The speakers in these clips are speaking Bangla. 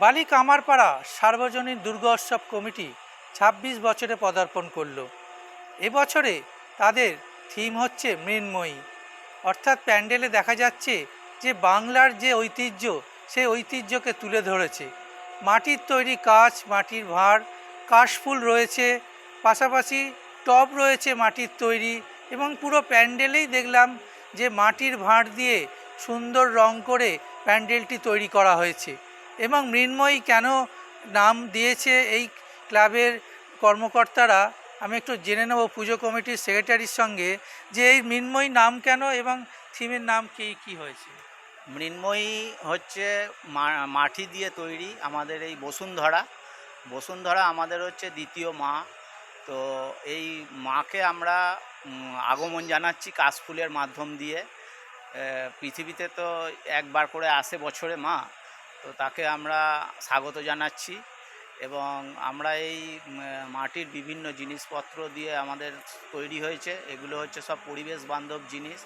বালি কামারপাড়া সার্বজনীন দুর্গোৎসব কমিটি ছাব্বিশ বছরে পদার্পণ করল। এবছরে তাদের থিম হচ্ছে মৃন্ময়ী। অর্থাৎ প্যান্ডেলে দেখা যাচ্ছে যে বাংলার যে ঐতিহ্য সেই ঐতিহ্যকে তুলে ধরেছে। মাটির তৈরি কাজ মাটির ভাঁড়, কাশফুল রয়েছে, পাশাপাশি টব রয়েছে মাটির তৈরি এবং পুরো প্যান্ডেলেই দেখলাম যে মাটির ভাঁড় দিয়ে সুন্দর রং করে প্যান্ডেলটি তৈরি করা হয়েছে। এবং মৃন্ময়ী কেন নাম দিয়েছে এই ক্লাবের কর্মকর্তারা? আমি একটু জেনে নেব পুজো কমিটির সেক্রেটারির সঙ্গে যে এই মৃন্ময়ী নাম কেন এবং থিমের নাম কি কি হয়েছে? মৃন্ময়ী হচ্ছে মাটি দিয়ে তৈরি আমাদের এই বসুন্ধরা। বসুন্ধরা আমাদের হচ্ছে দ্বিতীয় মা। তো এই মাকে আমরা আগমন জানাচ্ছি কাশফুলের মাধ্যম দিয়ে। পৃথিবীতে তো একবার করে আসে বছরে মা। তো তাকে আমরা স্বাগত জানাচ্ছি এবং আমরা এই মাটির বিভিন্ন জিনিসপত্র দিয়ে আমাদের তৈরি হয়েছে। এগুলো হচ্ছে সব পরিবেশ বান্ধব জিনিস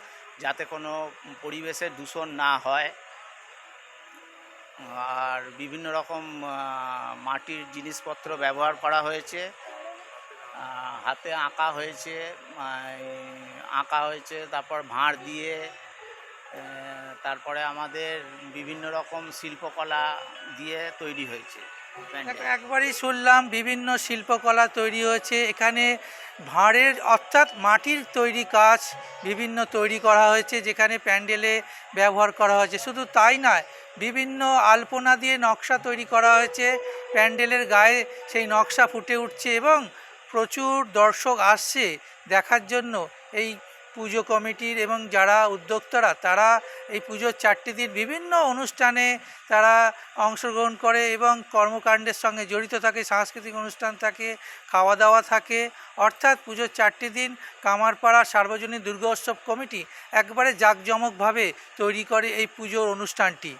যাতে কোনো পরিবেশে দূষণ না হয়। আর বিভিন্ন রকম মাটির জিনিসপত্র ব্যবহার করা হয়েছে। হাতে আঁকা হয়েছে আঁকা হয়েছে, তারপর ভাঁড় দিয়ে তারপরে আমাদের বিভিন্ন রকম শিল্পকলা দিয়ে তৈরি হয়েছে। একবারই শুনলাম, বিভিন্ন শিল্পকলা তৈরি হয়েছে। এখানে ভাঁড়ের, অর্থাৎ মাটির তৈরি কাজ বিভিন্ন তৈরি করা হয়েছে, যেখানে প্যান্ডেলে ব্যবহার করা হয়েছে। শুধু তাই নয়, বিভিন্ন আলপনা দিয়ে নকশা তৈরি করা হয়েছে। প্যান্ডেলের গায়ে সেই নকশা ফুটে উঠছে এবং প্রচুর দর্শক আসছে দেখার জন্য। এই পুজো কমিটির এবং যারা উদ্যোক্তারা, তারা এই পুজোর চারটি দিন বিভিন্ন অনুষ্ঠানে তারা অংশগ্রহণ করে এবং কর্মকাণ্ডের সঙ্গে জড়িত থাকে, সাংস্কৃতিক অনুষ্ঠান থাকে খাওয়া দাওয়া থাকে। অর্থাৎ পুজোর চারটি দিন কামারপাড়া সার্বজনীন দুর্গোৎসব কমিটি একবারে জাঁকজমকভাবে তৈরি করে এই পুজোর অনুষ্ঠানটি।